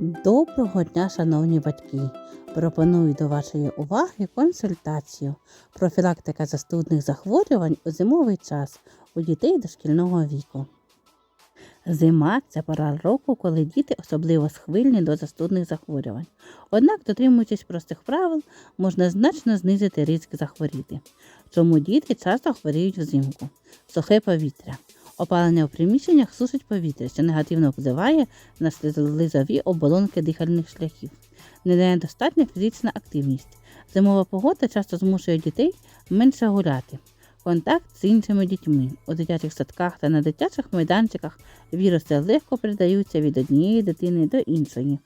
Доброго дня, шановні батьки! Пропоную до вашої уваги консультацію профілактика застудних захворювань у зимовий час у дітей дошкільного віку. Зима це пора року, коли діти особливо схильні до застудних захворювань. Однак, дотримуючись простих правил, можна значно знизити ризик захворіти. Чому діти часто хворіють взимку? Сухе повітря. Опалення у приміщеннях сушить повітря, що негативно впливає на слизові оболонки дихальних шляхів. Недостатня фізична активність. Зимова погода часто змушує дітей менше гуляти. Контакт з іншими дітьми. У дитячих садках та на дитячих майданчиках віруси легко передаються від однієї дитини до іншої.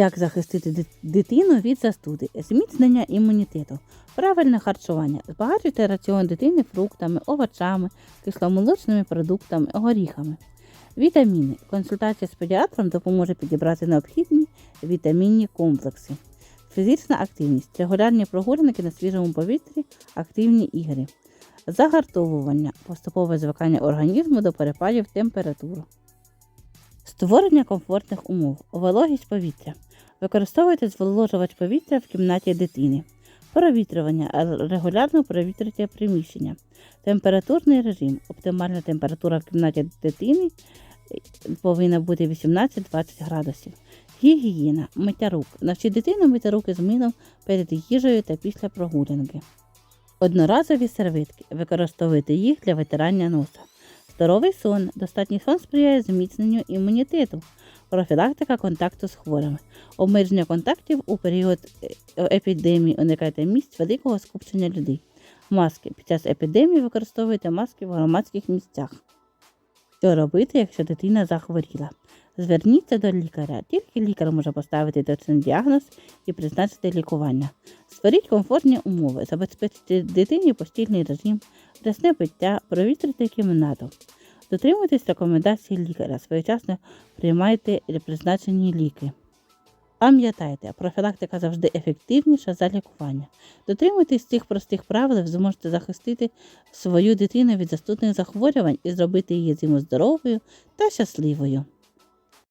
Як захистити дитину від застуди? Зміцнення імунітету, правильне харчування, збагачуйте раціон дитини фруктами, овочами, кисломолочними продуктами, горіхами. Вітаміни. Консультація з педіатром допоможе підібрати необхідні вітамінні комплекси. Фізична активність, регулярні прогулянки на свіжому повітрі, активні ігри. Загартовування, поступове звикання організму до перепадів температур. Створення комфортних умов, вологість повітря. Використовуйте зволожувач повітря в кімнаті дитини. Провітрювання, регулярно провітрюйте приміщення. Температурний режим. Оптимальна температура в кімнаті дитини е, повинна бути 18-20 градусів. Гігієна, миття рук. Навчіть дитину мити руки з милом перед їжею та після прогулянки. Одноразові серветки. Використовуйте їх для витирання носа. Здоровий сон. Достатній сон сприяє зміцненню імунітету. Профілактика контакту з хворими. Обмеження контактів у період е, епідемії. Уникайте місць великого скупчення людей. Маски. Під час епідемії використовуйте маски в громадських місцях. Що робити, якщо дитина захворіла? Зверніться до лікаря. Тільки лікар може поставити точний діагноз і призначити лікування. Створіть комфортні умови, забезпечте дитині постільний режим, рясне пиття, провітрити кімнату. Дотримуйтесь рекомендацій лікаря, своєчасно приймайте призначені ліки. Пам'ятайте, профілактика завжди ефективніша за лікування. Дотримуйтесь цих простих правил, ви зможете захистити свою дитину від застудних захворювань і зробити її зиму здоровою та щасливою.